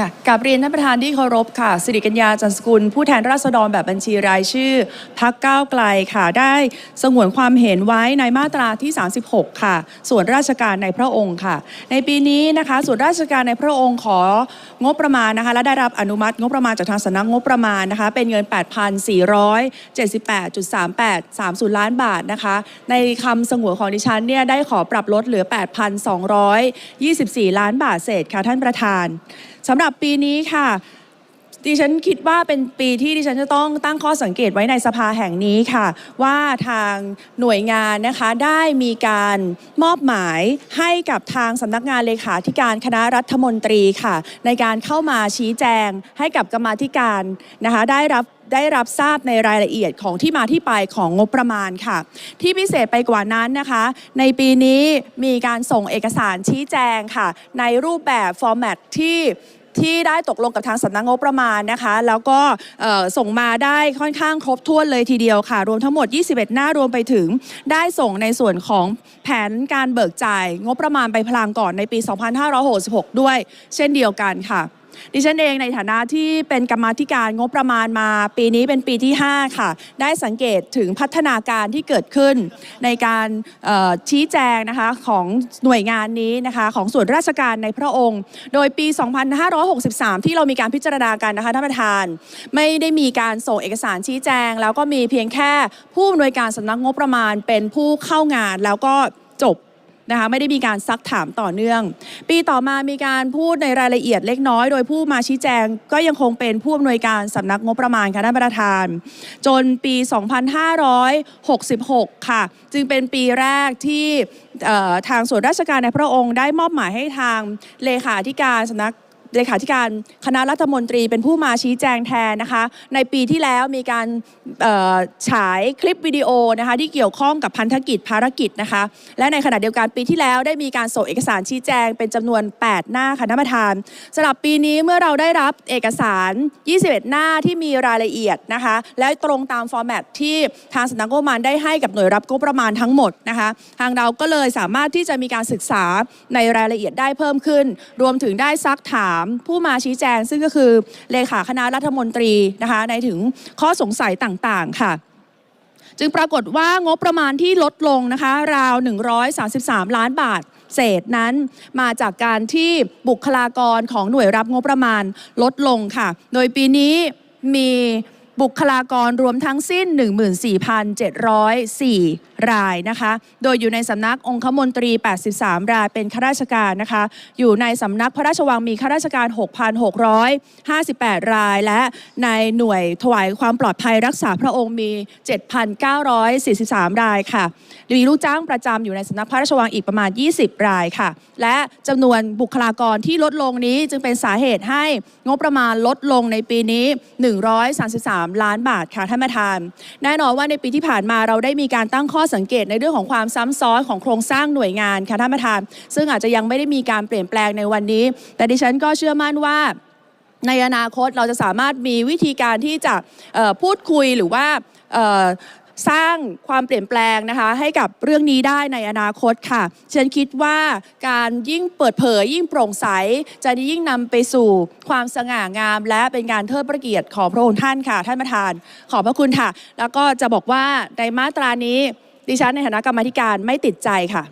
ค่ะกับเรียนท่านประธานที่เคารพค่ะ สิริกัญญาจันสกุล ผู้แทนราษฎรแบบบัญชีรายชื่อพักก้าวไกลค่ะ ได้สงวนความเห็นไว้ในมาตราที่ 36 ค่ะ ส่วนราชการในพระองค์ค่ะ ในปีนี้นะคะ ส่วนราชการในพระองค์ของบประมาณนะคะ และได้รับอนุมัติงบประมาณจากทางสำนักงบประมาณนะคะ เป็นเงิน 8,478.3830 ล้านบาทนะคะ ในคำสงวนของดิฉันเนี่ยได้ขอปรับลดเหลือ 8,224 ล้านบาทเศษค่ะท่านประธาน สำหรับปีนี้ค่ะดิฉันคิดว่าเป็นปีที่ดิฉันจะต้องตั้งข้อสังเกตไว้ในสภาแห่งนี้ค่ะ ว่าทางหน่วยงานนะคะได้มีการมอบหมายให้กับทางสำนักงานเลขาธิการคณะรัฐมนตรีค่ะ ในการเข้ามาชี้แจงให้กับกรรมาธิการนะคะได้รับได้รับทราบในรายละเอียดของที่มาที่ไปของงบประมาณค่ะ ที่พิเศษไปกว่านั้นนะคะ ในปีนี้มีการส่งเอกสารชี้แจงค่ะ ในรูปแบบฟอร์แมตที่ ที่ได้ตกลงกับทางสำนักงบประมาณนะคะ แล้วก็ส่งมาได้ค่อนข้างครบถ้วนเลยทีเดียวค่ะ รวมทั้งหมด 21 หน้ารวมไปถึง ได้ส่งในส่วนของแผนการเบิกจ่าย งบประมาณไปพลางก่อนในปี 2566 ด้วย เช่นเดียวกันค่ะ ดิฉันเองในฐานะที่เป็นกรรมาธิการงบประมาณมา ปีนี้เป็นปีที่ 5 ค่ะ ได้สังเกตถึงพัฒนาการที่เกิดขึ้น ในการชี้แจงนะคะของหน่วยงานนี้นะคะของส่วนราชการในพระองค์ โดยปี 2563 ที่เรามีการพิจารณากันนะคะท่านประธาน ไม่ได้มีการส่งเอกสารชี้แจง แล้วก็มีเพียงแค่ผู้อำนวยการสำนักงบประมาณเป็นผู้เข้างานแล้วก็จบ นะคะไม่ได้มีการซักถามต่อเนื่อง ปีต่อมามีการพูดในรายละเอียดเล็กน้อย โดยผู้มาชี้แจงก็ยังคงเป็นผู้อำนวยการสำนักงบประมาณค่ะท่านประธาน จนปี 2566 ค่ะ จึงเป็นปีแรกที่ทางส่วนราชการในพระองค์ได้มอบหมายให้ทางเลขาธิการสำนัก เลขาธิการคณะรัฐมนตรีเป็นผู้มาชี้แจงแทนนะคะ ในปีที่แล้วมีการฉายคลิปวิดีโอนะคะที่เกี่ยวข้องกับพันธกิจภารกิจนะคะ และในขณะเดียวกันปีที่แล้วได้มีการส่งเอกสารชี้แจงเป็นจำนวน 8 หน้าค่ะท่านประธานสำหรับปีนี้เมื่อเราได้รับเอกสาร 21 หน้าที่มีรายละเอียดนะคะ และตรงตามฟอร์แมตที่ทางสำนักงบประมาณได้ให้กับหน่วยรับงบประมาณทั้งหมดนะคะ ทางเราก็เลยสามารถที่จะมีการศึกษาในรายละเอียดได้เพิ่มขึ้น รวมถึงได้ซักถามผู้มาชี้แจง ซึ่งก็คือเลขาคณะรัฐมนตรีนะคะในถึงข้อสงสัยต่างๆค่ะจึงปรากฏว่างบประมาณที่ลดลงนะคะราว 133 ล้านบาทเศษนั้น มาจากการที่บุคลากรของหน่วยรับงบประมาณลดลงค่ะ โดยปีนี้มีบุคลากรรวมทั้งสิ้น 14,704 รายนะคะ โดยอยู่ในสำนักองคมนตรี 83 รายเป็นข้าราชการนะคะ อยู่ในสำนักพระราชวังมีข้าราชการ 6,658 ราย และในหน่วยถวายความปลอดภัยรักษาพระองค์มี 7,943 รายค่ะ มีลูกจ้างประจำอยู่ในสำนักพระราชวังอีกประมาณ 20 รายค่ะ และจำนวนบุคลากรที่ลดลงนี้จึงเป็นสาเหตุให้งบประมาณลดลงในปีนี้ 133 ล้านบาทค่ะท่านประธาน แน่นอนว่าในปีที่ผ่านมาเราได้มีการตั้งข้อสังเกตในเรื่องของความซ้ำซ้อนของโครงสร้างหน่วยงานค่ะท่านประธาน ซึ่งอาจจะยังไม่ได้มีการเปลี่ยนแปลงในวันนี้ แต่ดิฉันก็เชื่อมั่นว่าในอนาคตเราจะสามารถมีวิธีการที่จะพูดคุยหรือว่าสร้างความเปลี่ยนแปลงนะคะให้กับเรื่องนี้ได้ในอนาคตค่ะฉันคิดว่าการยิ่งเปิดเผยยิ่งโปร่งใส จะยิ่งนำไปสู่ความสง่างาม และเป็นการเทิดพระเกียรติของพระองค์ท่านค่ะ ท่านประธาน ขอบพระคุณค่ะ แล้วก็จะบอกว่าในมาตรานี้ ดิฉันในฐานะกรรมธิการไม่ติดใจค่ะ